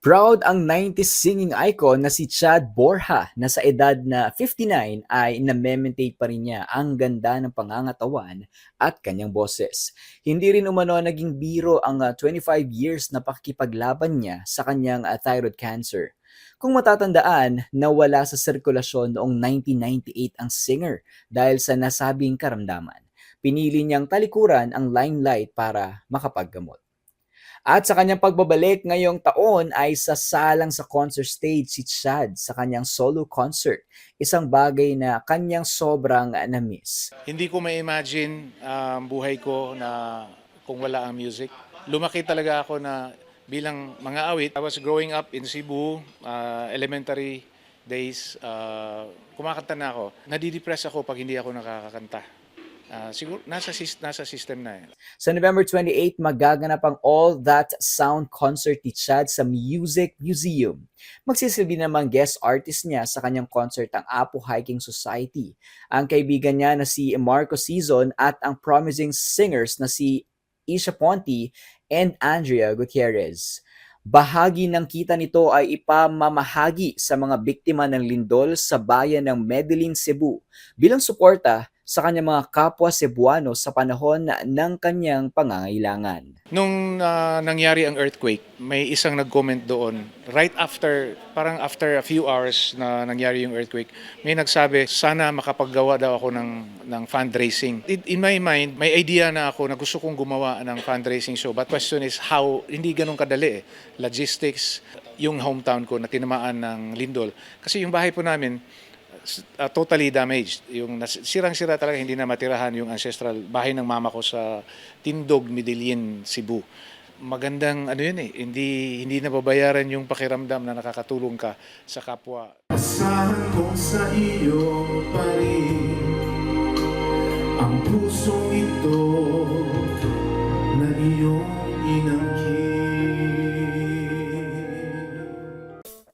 Proud ang 90s singing icon na si Chad Borja na sa edad na 59 ay name-maintain pa rin niya ang ganda ng pangangatawan at kanyang boses. Hindi rin umano naging biro ang ah, 25 years na pakikipaglaban niya sa kanyang ah, thyroid cancer. Kung matatandaan, nawala sa sirkulasyon noong 1998 ang singer dahil sa nasabing karamdaman. Pinili niyang talikuran ang limelight para makapaggamot. At sa kanyang pagbabalik ngayong taon ay sasalang sa concert stage si Chad sa kanyang solo concert. Isang bagay na kanyang sobrang na-miss. Hindi ko ma-imagine ang buhay ko na kung wala ang music. Lumaki talaga ako na bilang mga awit. I was growing up in Cebu, uh, elementary days. Uh, kumakanta na ako. Nadidepress ako pag hindi ako nakakakanta. Uh, siguro nasa, nasa system na yan. Sa November 28, magaganap ang All That Sound concert ni Chad sa Music Museum. Magsisilbi namang guest artist niya sa kanyang concert ang Apo Hiking Society. Ang kaibigan niya na si Marco Season at ang promising singers na si Isha Ponti and Andrea Gutierrez. Bahagi ng kita nito ay ipamamahagi sa mga biktima ng lindol sa bayan ng Medellin, Cebu bilang suporta sa kanyang mga kapwa Cebuano sa panahon ng kanyang pangangailangan. Nung ah, nangyari ang earthquake, may isang nag-comment doon. Right after, parang after a few hours na nangyari yung earthquake, may nagsabi, sana makapaggawa daw ako ng, ng fundraising. In, in my mind, may idea na ako na gusto kong gumawa ng fundraising show. But question is how, hindi ganun kadali eh. Logistics, yung hometown ko na tinamaan ng lindol. Kasi yung bahay po namin, uh, totally damaged. Yung sirang-sira talaga, hindi na matirahan yung ancestral bahay ng mama ko sa Tindog, Medellin, Cebu. Magandang ano yun eh, hindi, hindi nababayaran yung pakiramdam na nakakatulong ka sa kapwa. Asahan ko sa iyo pa Ang pusong ito na iyong inangkin